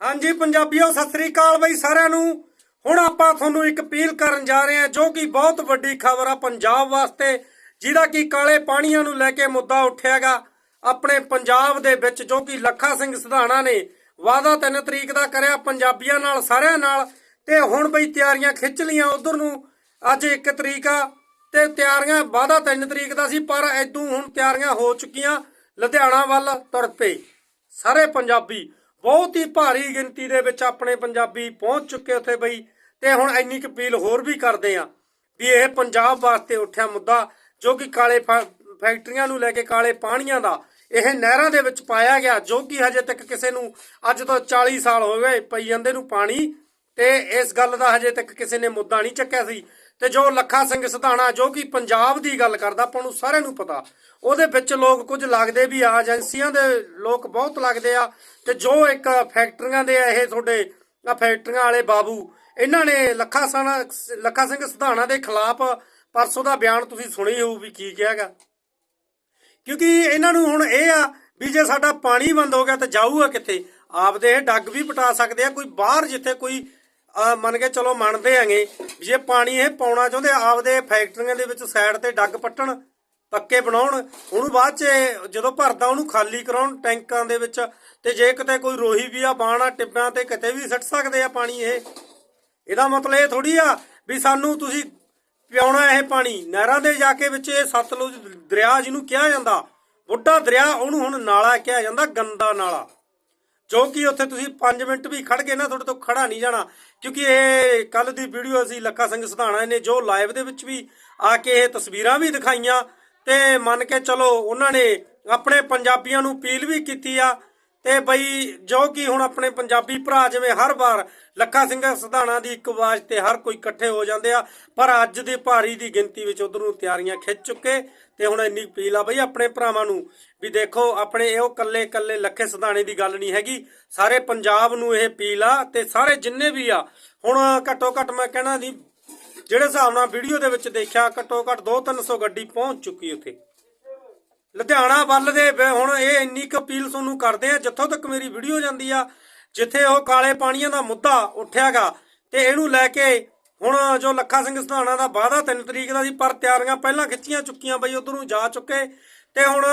ਹਾਂਜੀ ਪੰਜਾਬੀਓ, ਸਤਿ ਸ੍ਰੀ ਅਕਾਲ ਬਈ ਸਾਰਿਆਂ ਨੂੰ। ਹੁਣ ਆਪਾਂ ਤੁਹਾਨੂੰ ਇੱਕ ਅਪੀਲ ਕਰਨ ਜਾ ਰਹੇ ਹਾਂ, ਜੋ ਕਿ ਬਹੁਤ ਵੱਡੀ ਖਬਰ ਆ ਪੰਜਾਬ ਵਾਸਤੇ, ਜਿਹਦਾ ਕਿ ਕਾਲੇ ਪਾਣੀਆਂ ਨੂੰ ਲੈ ਕੇ ਮੁੱਦਾ ਉੱਠਿਆਗਾ ਆਪਣੇ ਪੰਜਾਬ ਦੇ ਵਿੱਚ ਜੋ ਕਿ ਲੱਖਾ ਸਿੰਘ ਸਿਧਾਣਾ ਨੇ ਵਾਅਦਾ 3 ਤਰੀਕ ਦਾ ਕਰਿਆ ਪੰਜਾਬੀਆਂ ਨਾਲ, ਸਾਰਿਆਂ ਨਾਲ। ਤੇ ਹੁਣ ਬਈ ਤਿਆਰੀਆਂ ਖਿੱਚ ਲੀਆਂ ਉਧਰ ਨੂੰ। ਅੱਜ 1 ਤਰੀਕ ਆ ਤੇ ਤਿਆਰੀਆਂ, ਵਾਅਦਾ 3 ਤਰੀਕ ਦਾ ਸੀ, ਪਰ ਐਦੂ ਹੁਣ ਤਿਆਰੀਆਂ ਹੋ ਚੁੱਕੀਆਂ। ਲੁਧਿਆਣਾ ਵੱਲ ਤੁਰ ਪਏ। ਸਾਰੇ ਪੰਜਾਬੀ ਬਹੁਤ ਹੀ ਭਾਰੀ ਗਿਣਤੀ ਦੇ ਵਿੱਚ ਆਪਣੇ ਪੰਜਾਬੀ ਪਹੁੰਚ ਚੁੱਕੇ ਉੱਥੇ ਬਈ, ਤੇ ਹੁਣ ਇੰਨੀ ਕੁ ਅਪੀਲ ਹੋਰ ਵੀ ਕਰਦੇ ਆ ਵੀ ਇਹ ਪੰਜਾਬ ਵਾਸਤੇ ਉੱਠਿਆ ਮੁੱਦਾ, ਜੋ ਕਿ ਕਾਲੇ ਫੈਕਟਰੀਆਂ ਨੂੰ ਲੈ ਕੇ ਕਾਲੇ ਪਾਣੀਆਂ ਦਾ ਇਹ ਨਹਿਰਾਂ ਦੇ ਵਿੱਚ ਪਾਇਆ ਗਿਆ, ਜੋ ਕਿ ਹਜੇ ਤੱਕ ਕਿਸੇ ਨੂੰ ਅੱਜ ਤੋਂ 40 ਸਾਲ ਹੋ ਗਏ ਪਈ ਜਾਂਦੇ ਨੂੰ ਪਾਣੀ, ਤੇ ਇਸ ਗੱਲ ਦਾ ਹਜੇ ਤੱਕ ਕਿਸੇ ਨੇ ਮੁੱਦਾ ਨਹੀਂ ਚੱਕਿਆ ਸੀ। ਤੇ ਜੋ ਲੱਖਾ ਸਿੰਘ ਸਿਧਾਣਾ, ਜੋ ਕਿ ਪੰਜਾਬ ਦੀ ਗੱਲ ਕਰਦਾ, ਆਪਾਂ ਨੂੰ ਸਾਰਿਆਂ ਨੂੰ ਪਤਾ ਉਹਦੇ ਵਿੱਚ ਲੋਕ ਕੁਝ ਲੱਗਦੇ ਵੀ ਆ, ਏਜੰਸੀਆਂ ਦੇ ਲੋਕ ਬਹੁਤ ਲੱਗਦੇ ਆ ਤੇ ਜੋ ਇੱਕ ਫੈਕਟਰੀਆਂ ਦੇ ਇਹ ਤੁਹਾਡੇ ਆ ਫੈਕਟਰੀਆਂ ਵਾਲੇ ਬਾਬੂ, ਇਹਨਾਂ ਨੇ ਲੱਖਾ ਸਾਣਾ, ਲੱਖਾ ਸਿੰਘ ਸਿਧਾਣਾ ਦੇ ਖਿਲਾਫ ਪਰਸੋਂ ਦਾ ਬਿਆਨ ਤੁਸੀਂ ਸੁਣੀ ਹੋਊ ਵੀ ਕੀ ਕਿਹਾਗਾ ਕਿਉਂਕਿ ਇਹਨਾਂ ਨੂੰ ਹੁਣ ਇਹ ਆ ਵੀ ਜੇ ਸਾਡਾ ਪਾਣੀ ਬੰਦ ਹੋ ਗਿਆ ਤਾਂ ਜਾਊਗਾ ਕਿੱਥੇ? ਆਪਦੇ ਇਹ ਡੱਗ ਵੀ ਪਟਾ ਸਕਦੇ ਆ, ਕੋਈ ਬਾਹਰ ਜਿੱਥੇ ਕੋਈ ਮੰਨ ਕੇ ਚਲੋ ਮੰਨਦੇ ਆਂਗੇ ਜੇ ਪਾਣੀ ਇਹ ਪਾਉਣਾ ਚਾਹੁੰਦੇ ਆਪਦੇ ਫੈਕਟਰੀਆਂ ਦੇ ਵਿੱਚ ਸਾਈਡ ਤੇ ਡੱਗ ਪੱਟਣ ਪੱਕੇ ਬਣਾਉਣ, ਉਹਨੂੰ ਬਾਅਦ ਚ ਜਦੋਂ ਭਰਦਾ ਉਹਨੂੰ ਖਾਲੀ ਕਰਾਉਣ ਟੈਂਕਾਂ ਦੇ ਵਿੱਚ, ਤੇ ਜੇ ਕਿਤੇ ਕੋਈ ਰੋਹੀ ਵੀ ਆ, ਬਾਣਾ ਟਿੱਬਿਆਂ ਤੇ ਕਿਤੇ ਵੀ ਸੱਟ ਸਕਦੇ ਆ ਪਾਣੀ ਇਹ। ਇਹਦਾ ਮਤਲਬ ਇਹ ਥੋੜੀ ਆ ਵੀ ਸਾਨੂੰ ਤੁਸੀਂ ਪਿਆਉਣਾ ਇਹ ਪਾਣੀ। ਨਹਿਰਾਂ ਦੇ ਜਾ ਕੇ ਵਿੱਚ ਇਹ ਸਤਲੁਜ ਦਰਿਆ ਜਿਹਨੂੰ ਕਿਹਾ ਜਾਂਦਾ, ਬੁੱਢਾ ਦਰਿਆ ਉਹਨੂੰ ਹੁਣ ਨਾਲਾ ਕਿਹਾ ਜਾਂਦਾ, ਗੰਦਾ ਨਾਲਾ। ਜੋ ਕਿ ਉੱਥੇ ਤੁਸੀਂ 5 ਮਿੰਟ ਵੀ ਖੜ ਗਏ ਨਾ, ਤੁਹਾਡੇ ਤੋਂ ਖੜਾ ਨਹੀਂ ਜਾਣਾ। ਕਿਉਂਕਿ ਇਹ ਕੱਲ ਦੀ ਵੀਡੀਓ ਅਸੀਂ ਲੱਖਾ ਸਿੰਘ ਸਧਾਣਾ ਨੇ ਜੋ ਲਾਈਵ ਦੇ ਵਿੱਚ ਵੀ ਆ ਕੇ ਇਹ ਤਸਵੀਰਾਂ ਵੀ ਦਿਖਾਈਆਂ ਤੇ ਮੰਨ ਕੇ ਚਲੋ ਉਹਨਾਂ ਨੇ ਆਪਣੇ ਪੰਜਾਬੀਆਂ ਨੂੰ ਅਪੀਲ ਵੀ ਕੀਤੀ ਆ, ਤੇ ਬਈ ਜੋ ਕਿ ਹੁਣ ਆਪਣੇ ਪੰਜਾਬੀ ਭਰਾ ਜਿਵੇਂ ਹਰ ਵਾਰ ਲੱਖਾ ਸਿੰਘ ਸਧਾਣਾ ਦੀ ਇੱਕ ਆਵਾਜ਼ ਤੇ ਹਰ ਕੋਈ ਇਕੱਠੇ ਹੋ ਜਾਂਦੇ ਆ, ਪਰ ਅੱਜ ਦੇ ਭਾਰੀ ਦੀ ਗਿਣਤੀ ਵਿੱਚ ਉਧਰ ਨੂੰ ਤਿਆਰੀਆਂ ਖਿੱਚ ਚੁੱਕੇ, ਤੇ ਹੁਣ ਇੰਨੀ ਅਪੀਲ ਆ ਬਈ ਆਪਣੇ ਭਰਾਵਾਂ ਨੂੰ ਵੀ ਦੇਖੋ, ਆਪਣੇ ਇਹੋ ਕੱਲੇ ਕੱਲੇ ਲੱਖੇ ਸਧਾਣੇ ਦੀ ਗੱਲ ਨਹੀਂ ਹੈਗੀ, ਸਾਰੇ ਪੰਜਾਬ ਨੂੰ ਇਹ ਅਪੀਲ ਆ, ਤੇ ਸਾਰੇ ਜਿੰਨੇ ਵੀ ਆ, ਹੁਣ ਘੱਟੋ ਘੱਟ ਮੈਂ ਕਹਿਣਾ ਨਹੀਂ ਜਿਹੜੇ ਹਿਸਾਬ ਨਾਲ ਵੀਡੀਓ ਦੇ ਵਿੱਚ ਦੇਖਿਆ, ਘੱਟੋ ਘੱਟ 2-300 ਗੱਡੀ ਪਹੁੰਚ ਚੁੱਕੀ ਉੱਥੇ। ਲੁਧਿਆਣਾ ਵੱਲ ਦੇ ਹੁਣ ਇਹ ਇੰਨੀ ਕੁ ਅਪੀਲ ਤੁਹਾਨੂੰ ਕਰਦੇ ਆ, ਜਿੱਥੋਂ ਤੱਕ ਮੇਰੀ ਵੀਡੀਓ ਜਾਂਦੀ ਆ, ਜਿੱਥੇ ਉਹ ਕਾਲੇ ਪਾਣੀਆਂ ਦਾ ਮੁੱਦਾ ਉੱਠਿਆਗਾ, ਤੇ ਇਹਨੂੰ ਲੈ ਕੇ ਹੁਣ ਜੋ ਲੱਖਾ ਸਿੰਘ ਸਧਾਣਾ ਦਾ ਵਾਅਦਾ 3 ਤਰੀਕ ਦਾ ਸੀ, ਪਰ ਤਿਆਰੀਆਂ ਪਹਿਲਾਂ ਖਿੱਚੀਆਂ ਚੁੱਕੀਆਂ ਬਈ, ਉਧਰ ਨੂੰ ਜਾ ਚੁੱਕੇ, ਤੇ ਹੁਣ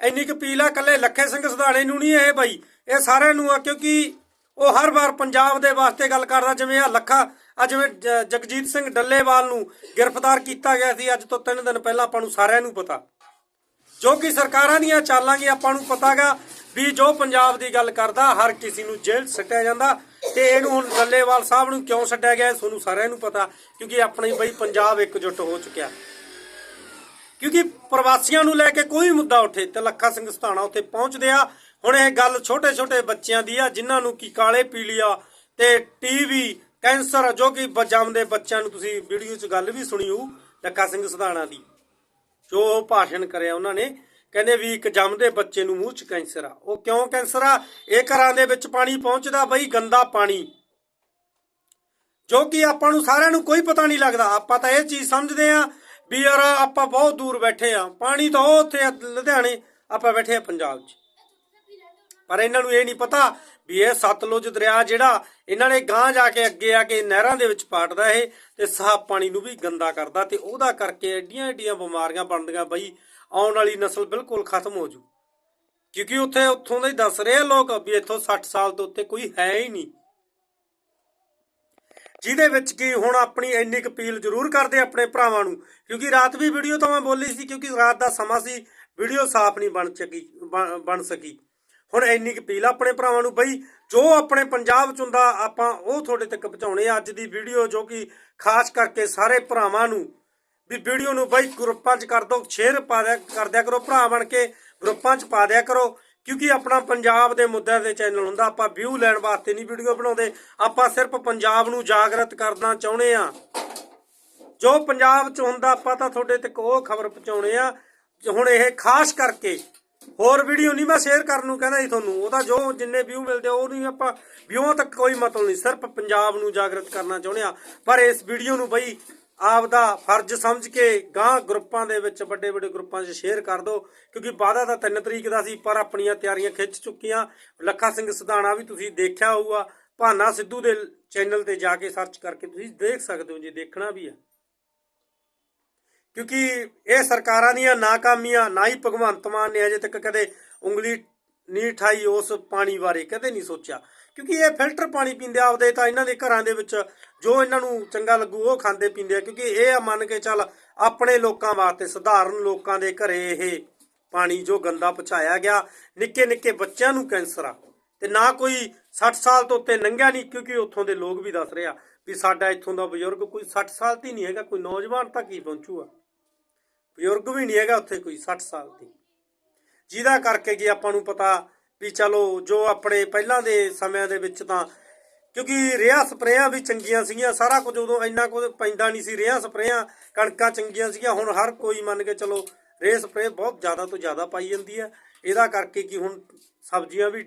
ਇੰਨੀ ਕੁ ਅਪੀਲ ਆ ਕੱਲੇ ਲੱਖੇ ਸਿੰਘ ਸਧਾਣੇ ਨੂੰ ਨਹੀਂ ਇਹ ਬਈ, ਇਹ ਸਾਰਿਆਂ ਨੂੰ ਆ, ਕਿਉਂਕਿ ਉਹ ਹਰ ਵਾਰ ਪੰਜਾਬ ਦੇ ਵਾਸਤੇ ਗੱਲ ਕਰਦਾ, ਜਿਵੇਂ ਆ ਲੱਖਾ ਅੱਜ ਜਿਵੇਂ ਜਗਜੀਤ ਸਿੰਘ ਡੱਲੇਵਾਲ ਨੂੰ ਗ੍ਰਿਫਤਾਰ ਕੀਤਾ ਗਿਆ ਸੀ, ਅੱਜ ਤੋਂ 3 ਦਿਨ ਪਹਿਲਾਂ ਆਪਾਂ ਨੂੰ ਸਾਰਿਆਂ ਨੂੰ ਪਤਾ। ਜੋ ਕਿ ਸਰਕਾਰਾਂ ਦੀਆਂ ਚਾਲਾਂ ਕੀ ਆਪਾਂ ਨੂੰ ਪਤਾਗਾ ਵੀ ਜੋ ਪੰਜਾਬ ਦੀ ਗੱਲ ਕਰਦਾ, ਹਰ ਕਿਸੇ ਨੂੰ ਜੇਲ੍ਹ ਸੱਟਿਆ ਜਾਂਦਾ ਤੇ ਇਹਨੂੰ ਹੁਣ ਡੱਲੇਵਾਲ ਸਾਹਿਬ ਨੂੰ ਕਿਉਂ ਸੱਟਿਆ ਗਿਆ ਤੁਹਾਨੂੰ ਸਾਰਿਆਂ ਨੂੰ ਪਤਾ, ਕਿਉਂਕਿ ਆਪਣੀ ਬਈ ਪੰਜਾਬ ਇਕਜੁੱਟ ਹੋ ਚੁੱਕਿਆ। ਕਿਉਂਕਿ ਪ੍ਰਵਾਸੀਆਂ ਨੂੰ ਲੈ ਕੇ ਕੋਈ ਮੁੱਦਾ ਉੱਠੇ ਤੇ ਲੱਖਾ ਸਿੰਘ ਸਤਾਣਾ ਉੱਥੇ ਪਹੁੰਚਦੇ ਆ। ਹੁਣ ਇਹ ਗੱਲ ਛੋਟੇ ਛੋਟੇ ਬੱਚਿਆਂ ਦੀ ਆ, ਜਿਨ੍ਹਾਂ ਨੂੰ ਕੀ ਕਾਲੇ, ਪੀਲੀਆ ਤੇ ਟੀਵੀ ਕੈਂਸਰ ਜੋ ਕਿ ਬ- ਜੰਮਦੇ ਬੱਚਿਆਂ ਨੂੰ ਤੁਸੀਂ ਵੀਡੀਓ 'ਚ ਗੱਲ ਵੀ ਸੁਣੀ ਹੋਊ, ਲੱਖਾ ਸਿੰਘ ਸਧਾਣਾ ਦੀ। ਜੋ ਭਾਸ਼ਣ ਕਰਿਆ ਉਹਨਾਂ ਨੇ, ਕਹਿੰਦੇ ਵੀ ਇੱਕ ਜੰਮਦੇ ਬੱਚੇ ਨੂੰ ਮੂੰਹ 'ਚ ਕੈਂਸਰ ਆ। ਉਹ ਕਿਉਂ ਕੈਂਸਰ ਆ? ਇਹ ਘਰਾਂ ਦੇ ਵਿੱਚ ਪਾਣੀ ਪਹੁੰਚਦਾ ਬਈ, ਗੰਦਾ ਪਾਣੀ। ਜੋ ਕਿ ਆਪਾਂ ਨੂੰ ਸਾਰਿਆਂ ਨੂੰ ਕੋਈ ਪਤਾ ਨਹੀਂ ਲੱਗਦਾ। ਆਪਾਂ ਤਾਂ ਇਹ ਚੀਜ਼ ਸਮਝਦੇ ਆ ਵੀ ਯਾਰ ਆਪਾਂ ਬਹੁਤ ਦੂਰ ਬੈਠੇ ਆ ਪਾਣੀ ਤਾਂ ਉਹ ਉੱਥੇ ਆ, ਲੁਧਿਆਣੇ, ਆਪਾਂ ਬੈਠੇ ਆ ਪੰਜਾਬ 'ਚ। ਪਰ ਇਹਨਾਂ ਨੂੰ ਇਹ ਨਹੀਂ ਪਤਾ ਵੀ ਇਹ ਸਤਲੁਜ ਦਰਿਆ ਜਿਹੜਾ ਇਹਨਾਂ ਨੇ ਗਾਂ ਜਾ ਕੇ ਅੱਗੇ ਆ ਕੇ ਨਹਿਰਾਂ ਦੇ ਵਿੱਚ ਪਾਟਦਾ ਇਹ ਤੇ ਸਾਫ਼ ਪਾਣੀ ਨੂੰ ਵੀ ਗੰਦਾ ਕਰਦਾ ਤੇ ਉਹਦਾ ਕਰਕੇ ਐਡੀਆਂ ਐਡੀਆਂ ਬਿਮਾਰੀਆਂ ਬਣਦੀਆਂ ਬਈ, ਆਉਣ ਵਾਲੀ ਨਸਲ ਬਿਲਕੁਲ ਖਤਮ ਹੋ ਜੂ। ਕਿਉਂਕਿ ਉੱਥੇ ਉੱਥੋਂ ਦੇ ਹੀ ਦੱਸ ਰਹੇ ਆ ਲੋਕ ਵੀ ਇੱਥੋਂ 60 ਸਾਲ ਤੋਂ ਉੱਤੇ ਕੋਈ ਹੈ ਹੀ ਨਹੀਂ। ਜਿਹਦੇ ਵਿੱਚ ਕੀ ਹੁਣ ਆਪਣੀ ਇੰਨੀ ਕੁ ਅਪੀਲ ਜ਼ਰੂਰ ਕਰਦੇ ਆਪਣੇ ਭਰਾਵਾਂ ਨੂੰ, ਕਿਉਂਕਿ ਰਾਤ ਵੀ ਵੀਡੀਓ ਤਾਂ ਮੈਂ ਬੋਲੀ ਸੀ ਕਿਉਂਕਿ ਰਾਤ ਦਾ ਸਮਾਂ ਸੀ, ਵੀਡੀਓ ਸਾਫ਼ ਨਹੀਂ ਬਣ ਸਕੀ, ਬਣ- ਬਣ ਸਕੀ। ਹੁਣ ਇੰਨੀ ਕੁ ਅਪੀਲ ਆ ਆਪਣੇ ਭਰਾਵਾਂ ਨੂੰ ਬਈ, ਜੋ ਆਪਣੇ ਪੰਜਾਬ ਚ ਹੁੰਦਾ, ਆਪਾਂ ਉਹ ਤੁਹਾਡੇ ਤੱਕ ਪਹੁੰਚਾਉਣੇ ਆ ਅੱਜ ਦੀ ਵੀਡੀਓ, ਜੋ ਕਿ ਖਾਸ ਕਰਕੇ ਸਾਰੇ ਭਰਾਵਾਂ ਨੂੰ। ਵੀ ਵੀਡੀਓ ਨੂੰ ਬਈ ਗਰੁੱਪਾਂ 'ਚ ਕਰ ਦਿਓ ਸ਼ੇਅਰ ਪਾ ਦਿਆ, ਕਰ ਦਿਆ ਕਰੋ, ਭਰਾ ਬਣ ਕੇ ਗਰੁੱਪਾਂ 'ਚ ਪਾ ਦਿਆ ਕਰੋ। ਕਿਉਂਕਿ ਆਪਣਾ ਪੰਜਾਬ ਦੇ ਮੁੱਦਿਆਂ ਦੇ ਚੈਨਲ ਹੁੰਦਾ, ਆਪਾਂ ਵਿਊ ਲੈਣ ਵਾਸਤੇ ਨਹੀਂ ਵੀਡੀਓ ਬਣਾਉਂਦੇ। ਆਪਾਂ ਸਿਰਫ ਪੰਜਾਬ ਨੂੰ ਜਾਗਰਤ ਕਰਨਾ ਚਾਹੁੰਦੇ ਆ। ਜੋ ਪੰਜਾਬ 'ਚ ਹੁੰਦਾ, ਆਪਾਂ ਤਾਂ ਤੁਹਾਡੇ ਤੱਕ ਉਹ ਖਬਰ ਪਹੁੰਚਾਉਣੇ ਆ। ਹੁਣ ਇਹ ਖਾਸ ਕਰਕੇ ਹੋਰ ਵੀਡੀਓ ਨਹੀਂ ਮੈਂ ਸ਼ੇਅਰ ਕਰਨ ਨੂੰ ਕਹਿੰਦਾ ਜੀ ਤੁਹਾਨੂੰ। ਉਹਦਾ ਜੋ ਜਿੰਨੇ ਵਿਊ ਮਿਲਦੇ ਉਹ ਨਹੀਂ ਆਪਾਂ ਵਿਊਆਂ ਤੱਕ ਕੋਈ ਮਤਲਬ ਨਹੀਂ ਸਿਰਫ ਪੰਜਾਬ ਨੂੰ ਜਾਗਰਤ ਕਰਨਾ ਚਾਹੁੰਦੇ ਆ। ਪਰ ਇਸ ਵੀਡੀਓ ਨੂੰ ਬਈ ਆਪ ਦਾ ਫਰਜ਼ ਸਮਝ ਕੇ ਗਾਂ ਗਰੁੱਪਾਂ ਦੇ ਵਿੱਚ ਵੱਡੇ ਵੱਡੇ ਗਰੁੱਪਾਂ 'ਚ ਸ਼ੇਅਰ ਕਰ ਦਿਓ। ਕਿਉਂਕਿ ਵਾਅਦਾ ਤਾਂ 3 ਤਰੀਕ ਦਾ ਸੀ, ਪਰ ਆਪਣੀਆਂ ਤਿਆਰੀਆਂ ਖਿੱਚ ਚੁੱਕੀਆਂ। ਲੱਖਾ ਸਿੰਘ ਸਿਧਾਣਾ ਵੀ ਤੁਸੀਂ ਦੇਖਿਆ ਹੋਊਗਾ। ਭਾਨਾ ਸਿੱਧੂ ਦੇ ਚੈਨਲ ਤੇ ਜਾ ਕੇ ਸਰਚ ਕਰਕੇ ਤੁਸੀਂ ਦੇਖ ਸਕਦੇ ਹੋ, ਜੇ ਦੇਖਣਾ ਵੀ ਹੈ ਕਿਉਂਕਿ ਇਹ ਸਰਕਾਰਾਂ ਦੀਆਂ ਨਾਕਾਮੀਆਂ, ਨਾ ਹੀ ਭਗਵੰਤ ਮਾਨ ਨੇ ਅਜੇ ਤੱਕ ਕਦੇ ਉਂਗਲੀ ਨਹੀਂ ਠਾਈ ਉਸ ਪਾਣੀ ਬਾਰੇ, ਕਦੇ ਨਹੀਂ ਸੋਚਿਆ। ਕਿਉਂਕਿ ਇਹ ਫਿਲਟਰ ਪਾਣੀ ਪੀਂਦੇ ਆਪਦੇ ਤਾਂ ਇਹਨਾਂ ਦੇ ਘਰਾਂ ਦੇ ਵਿੱਚ ਜੋ ਇਹਨਾਂ ਨੂੰ ਚੰਗਾ ਲੱਗੂ, ਉਹ ਖਾਂਦੇ ਪੀਂਦੇ ਆ। ਕਿਉਂਕਿ ਇਹ ਆ ਮੰਨ ਕੇ ਚੱਲ ਆਪਣੇ ਲੋਕਾਂ ਵਾਸਤੇ, ਸਧਾਰਨ ਲੋਕਾਂ ਦੇ ਘਰੇ ਇਹ ਪਾਣੀ ਜੋ ਗੰਦਾ ਪਹੁੰਚਾਇਆ ਗਿਆ ਨਿੱਕੇ ਨਿੱਕੇ ਬੱਚਿਆਂ ਨੂੰ ਕੈਂਸਰ ਆ। ਤੇ ਨਾ ਕੋਈ 60 ਸਾਲ ਤੋਂ ਉੱਤੇ ਲੰਘਿਆ ਨਹੀਂ, ਕਿਉਂਕਿ ਉੱਥੋਂ ਦੇ ਲੋਕ ਵੀ ਦੱਸ ਰਿਹਾ ਵੀ ਸਾਡਾ ਇੱਥੋਂ ਦਾ ਬਜ਼ੁਰਗ ਕੋਈ 60 ਸਾਲ ਦੀ ਨਹੀਂ ਹੈਗਾ, ਕੋਈ ਨੌਜਵਾਨ ਤਾਂ ਕੀ ਪਹੁੰਚੂਗਾ। ਬਜ਼ੁਰਗ ਵੀ ਨਹੀਂ ਹੈਗਾ ਉੱਥੇ ਕੋਈ 60 ਸਾਲ ਦੀ। ਜਿਹਦਾ ਕਰਕੇ ਕਿ ਆਪਾਂ ਨੂੰ ਪਤਾ ਵੀ ਚਲੋ ਜੋ ਆਪਣੇ ਪਹਿਲਾਂ ਦੇ ਸਮਿਆਂ ਦੇ ਵਿੱਚ ਤਾਂ ਕਿਉਂਕਿ ਰੇਹਾਂ ਸਪਰੇਆਂ ਵੀ ਚੰਗੀਆਂ ਸੀਗੀਆਂ, ਸਾਰਾ ਕੁਝ ਉਦੋਂ ਇੰਨਾ ਕੁਝ ਪੈਂਦਾ ਨਹੀਂ ਸੀ। ਰੇਹਾਂ ਸਪਰੇਆਂ, ਕਣਕਾਂ ਚੰਗੀਆਂ ਸੀਗੀਆਂ, ਹੁਣ ਹਰ ਕੋਈ ਮੰਨ ਕੇ ਚਲੋ ਰੇਹ ਸਪਰੇ ਬਹੁਤ ਜ਼ਿਆਦਾ ਤੋਂ ਜ਼ਿਆਦਾ ਪਾਈ ਜਾਂਦੀ ਹੈ। ਇਹਦਾ ਕਰਕੇ ਕਿ ਹੁਣ ਸਬਜ਼ੀਆਂ ਵੀ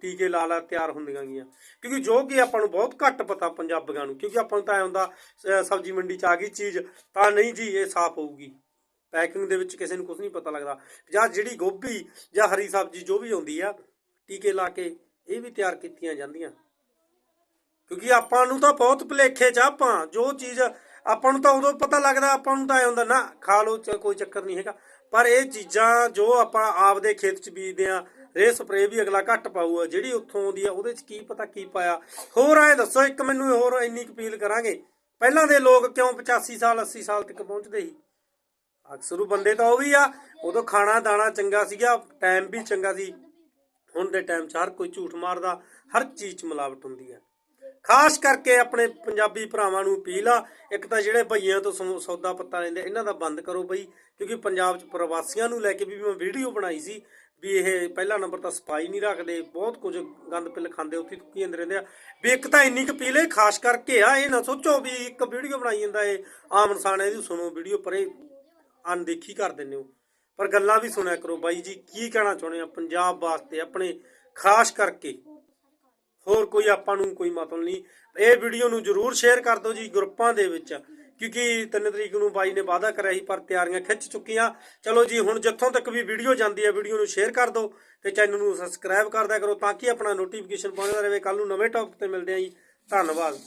ਟੀਕੇ ਲਾ ਲਾ ਤਿਆਰ ਹੁੰਦੀਆਂ ਗੀਆਂ ਕਿਉਂਕਿ ਜੋ ਕਿ ਆਪਾਂ ਨੂੰ ਬਹੁਤ ਘੱਟ ਪਤਾ ਪੰਜਾਬੀਆਂ ਨੂੰ, ਕਿਉਂਕਿ ਆਪਾਂ ਨੂੰ ਤਾਂ ਐ ਹੁੰਦਾ ਸਬਜ਼ੀ ਮੰਡੀ ਚ ਆ ਗਈ ਚੀਜ਼, ਤਾਂ ਨਹੀਂ ਜੀ, ਇਹ ਸਾਫ਼ ਹੋਊਗੀ। ਪੈਕਿੰਗ ਦੇ ਵਿੱਚ ਕਿਸੇ ਨੂੰ ਕੁਝ ਨਹੀਂ ਪਤਾ ਲੱਗਦਾ। ਜਾਂ ਜਿਹੜੀ ਗੋਭੀ ਜਾਂ ਹਰੀ ਸਬਜ਼ੀ ਜੋ ਵੀ ਆਉਂਦੀ ਆ, ਟੀਕੇ ਲਾ ਕੇ ਇਹ ਵੀ ਤਿਆਰ ਕੀਤੀਆਂ ਜਾਂਦੀਆਂ। ਕਿਉਂਕਿ ਆਪਾਂ ਨੂੰ ਤਾਂ ਬਹੁਤ ਭੁਲੇਖੇ ਚ ਆਪਾਂ, ਜੋ ਚੀਜ਼ ਆਪਾਂ ਨੂੰ ਤਾਂ ਉਦੋਂ ਪਤਾ ਲੱਗਦਾ, ਆਪਾਂ ਨੂੰ ਤਾਂ ਐ ਹੁੰਦਾ, ਨਾ, ਖਾ ਲਓ ਕੋਈ ਚੱਕਰ ਨਹੀਂ ਹੈਗਾ। ਪਰ ਇਹ ਚੀਜ਼ਾਂ ਜੋ ਆਪਾਂ ਆਪਦੇ ਖੇਤ ਚ ਬੀਜਦੇ ਆ ਰੇ ਸਪਰੇ ਵੀ ਅਗਲਾ ਘੱਟ ਪਾਊਗਾ, ਜਿਹੜੀ ਉੱਥੋਂ ਆਉਂਦੀ ਆ, ਉਹਦੇ ਚ ਕੀ ਪਤਾ ਕੀ ਪਾਇਆ। ਹੋਰ ਐ ਦੱਸੋ, ਇੱਕ ਮੈਨੂੰ ਹੋਰ ਇੰਨੀ ਅਪੀਲ ਕਰਾਂਗੇ। ਪਹਿਲਾਂ ਦੇ ਲੋਕ ਕਿਉਂ 85 ਸਾਲ 80 ਸਾਲ ਤੱਕ ਪਹੁੰਚਦੇ ਸੀ? ਅਕਸਰੂ ਬੰਦੇ ਤਾਂ ਉਹ ਵੀ ਆ, ਉਦੋਂ ਖਾਣਾ ਦਾਣਾ ਚੰਗਾ ਸੀਗਾ ਟਾਈਮ ਵੀ ਚੰਗਾ ਸੀ। ਹੁਣ ਦੇ ਟਾਈਮ 'ਚ ਹਰ ਕੋਈ ਝੂਠ ਮਾਰਦਾ, ਹਰ ਚੀਜ਼ 'ਚ ਮਿਲਾਵਟ ਹੁੰਦੀ ਆ। ਖਾਸ ਕਰਕੇ ਆਪਣੇ ਪੰਜਾਬੀ ਭਰਾਵਾਂ ਨੂੰ ਅਪੀਲ ਆ, ਇੱਕ ਤਾਂ ਜਿਹੜੇ ਭਈਆਂ ਤੋਂ ਸੌਦਾ ਪੱਤਾ ਲੈਂਦੇ, ਇਹਨਾਂ ਦਾ ਬੰਦ ਕਰੋ ਬਈ, ਕਿਉਂਕਿ ਪੰਜਾਬ 'ਚ ਪ੍ਰਵਾਸੀਆਂ ਨੂੰ ਲੈ ਕੇ ਵੀ ਮੈਂ ਵੀਡੀਓ ਬਣਾਈ ਸੀ, ਵੀ ਇਹ ਪਹਿਲਾ ਨੰਬਰ ਤਾਂ ਸਫ਼ਾਈ ਨਹੀਂ ਰੱਖਦੇ, ਬਹੁਤ ਕੁਝ ਗੰਦ ਪਿੱਲ ਖਾਂਦੇ, ਉੱਥੇ ਤੁੱਕੀ ਜਾਂਦੇ ਰਹਿੰਦੇ ਆ। ਵੀ ਇੱਕ ਤਾਂ ਇੰਨੀ ਕੁ ਪੀਲੇ ਖਾਸ ਕਰਕੇ ਆ, ਇਹ ਨਾ ਸੋਚੋ ਵੀ ਇੱਕ ਵੀਡੀਓ ਬਣਾਈ ਜਾਂਦਾ ਇਹ ਆਮ ਇਨਸਾਨ ਇਹਦੀ ਸੁਣੋ ਵੀਡੀਓ, ਪਰੇ ਅਣਦੇਖੀ ਕਰ ਦਿੰਦੇ ਹੋ। ਪਰ ਗੱਲਾਂ ਵੀ ਸੁਣਿਆ ਕਰੋ ਬਾਈ ਜੀ, ਕੀ ਕਹਿਣਾ ਚਾਹੁੰਦੇ ਆ ਪੰਜਾਬ ਵਾਸਤੇ ਆਪਣੇ ਖਾਸ ਕਰਕੇ? ਹੋਰ ਕੋਈ ਆਪਾਂ ਨੂੰ ਕੋਈ ਮਤਲਬ ਨਹੀਂ। ਇਹ ਵੀਡੀਓ ਨੂੰ ਜਰੂਰ ਸ਼ੇਅਰ ਕਰ ਦਿਓ ਜੀ ਗਰੁੱਪਾਂ ਦੇ ਵਿੱਚ, ਕਿਉਂਕਿ 3 ਤਰੀਕ ਨੂੰ ਬਾਈ ਨੇ ਵਾਅਦਾ ਕਰਿਆ ਸੀ, ਪਰ ਤਿਆਰੀਆਂ ਖਿੱਚ ਚੁੱਕੀਆਂ। ਚਲੋ ਜੀ, ਹੁਣ ਜਿੱਥੋਂ ਤੱਕ ਵੀ ਵੀਡੀਓ ਜਾਂਦੀ ਹੈ ਵੀਡੀਓ ਨੂੰ ਸ਼ੇਅਰ ਕਰ ਦਿਓ ਤੇ ਚੈਨਲ ਨੂੰ ਸਬਸਕ੍ਰਾਈਬ ਕਰ ਕਰੋ ਤਾਂ ਕਿ ਆਪਣਾ ਨੋਟੀਫਿਕੇਸ਼ਨ ਪਹੁੰਚਦਾ ਰਹੇ। ਕੱਲ ਨੂੰ ਨਵੇਂ ਟੌਪਿਕ ਤੇ ਮਿਲਦੇ ਆਂ ਜੀ। ਧੰਨਵਾਦ।